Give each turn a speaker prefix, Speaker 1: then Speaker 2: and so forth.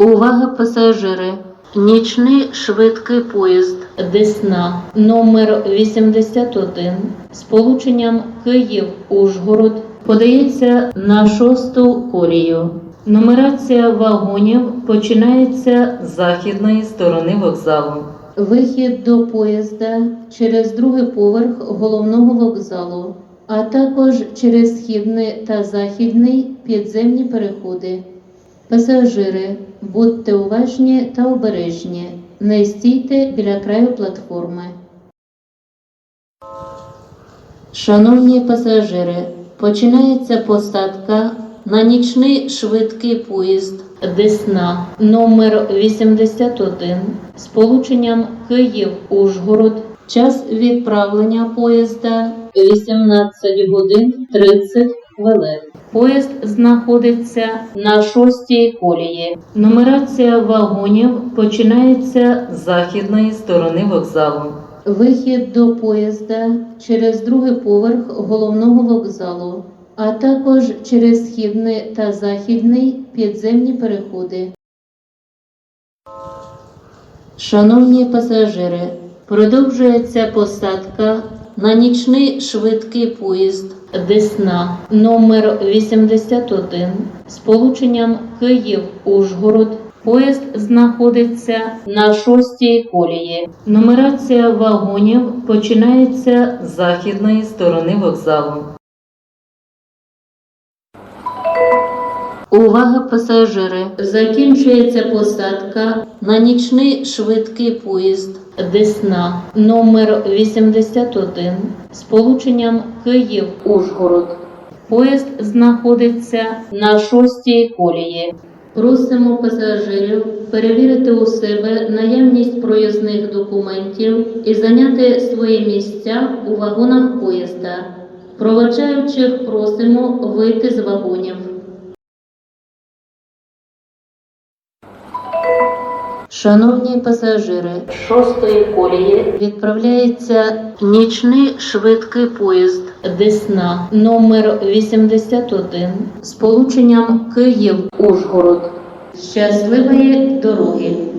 Speaker 1: Увага пасажири! Нічний швидкий поїзд Десна номер 81 з полученням Київ-Ужгород подається на шосту колію. Нумерація вагонів починається з західної сторони вокзалу. Вихід до поїзда через другий поверх головного вокзалу, а також через східний та західний підземні переходи. Пасажири, будьте уважні та обережні. Не стійте біля краю платформи. Шановні пасажири, починається посадка на нічний швидкий поїзд Десна номер 81 з полученням Київ-Ужгород. Час відправлення поїзда 18 годин 30 хвилин. Поїзд знаходиться на шостій колії. Нумерація вагонів починається з західної сторони вокзалу. Вихід до поїзда через другий поверх головного вокзалу, а також через східний та західний підземні переходи. Шановні пасажири, продовжується посадка на нічний швидкий поїзд Десна номер 81 з полученням Київ-Ужгород. Поїзд знаходиться на шостій колії. Нумерація вагонів починається з західної сторони вокзалу. Увага пасажири! Закінчується посадка на нічний швидкий поїзд Десна номер 81 з полученням Київ-Ужгород. Поїзд знаходиться на шостій колії. Просимо пасажирів перевірити у себе наявність проїзних документів і зайняти свої місця у вагонах поїзда. Проводжаючих просимо вийти з вагонів. Шановні пасажири, шостої колії відправляється нічний швидкий поїзд Десна номер 81 з полученням Київ-Ужгород. Щасливої дороги!